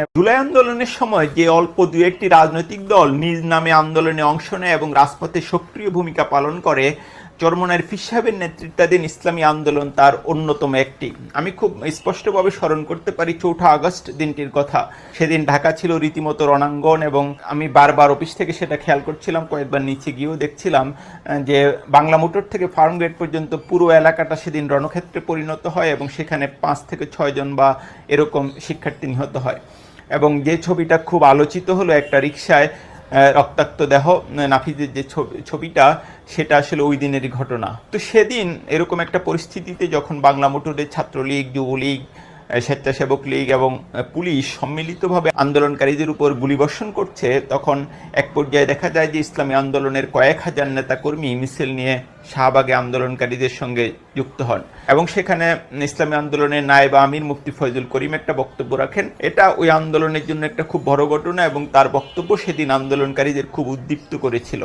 জুলাই আন্দোলনের সময় যে অল্প দু একটি রাজনৈতিক দল নিজ নামে আন্দোলনে অংশ নেয় এবং রাজপথে সক্রিয় ভূমিকা পালন করে চরমনার ফির সাহেবের নেতৃত্বাধীন ইসলামী আন্দোলন তার অন্যতম একটি। আমি খুব স্পষ্টভাবে স্মরণ করতে পারি চৌঠা আগস্ট দিনটির কথা। সেদিন ঢাকা ছিল রীতিমতো রণাঙ্গন এবং আমি বারবার অফিস থেকে সেটা খেয়াল করছিলাম, কয়েকবার নিচে গিয়েও দেখছিলাম যে বাংলা মোটর থেকে ফার্ম গেট পর্যন্ত পুরো এলাকাটা সেদিন রণক্ষেত্রে পরিণত হয় এবং সেখানে পাঁচ থেকে ছয়জন বা এরকম শিক্ষার্থী নিহত হয়। এবং যে ছবিটা খুব আলোচিত হলো একটা রিক্সায় রক্তাক্ত দেহ নাফিজের যে ছবি- ছবিটা, সেটা আসলে ওই দিনেরই ঘটনা। তো সেদিন এরকম একটা পরিস্থিতিতে যখন বাংলা মোটরের ছাত্রলীগ, যুবলীগ স্বেচ্ছাসেবক লীগ এবং পুলিশ সম্মিলিতভাবে আন্দোলনকারীদের উপর গুলিবর্ষণ করছে, তখন এক পর্যায়ে দেখা যায় যে ইসলামী আন্দোলনের কয়েক হাজার নেতাকর্মী মিছিল নিয়ে শাহবাগে আন্দোলনকারীদের সঙ্গে যুক্ত হন এবং সেখানে ইসলামী আন্দোলনের নায়েব আমির মুফতি ফয়জুল করিম একটা বক্তব্য রাখেন। এটা ওই আন্দোলনের জন্য একটা খুব বড় ঘটনা এবং তার বক্তব্য সেদিন আন্দোলনকারীদের খুব উদ্দীপ্ত করেছিল।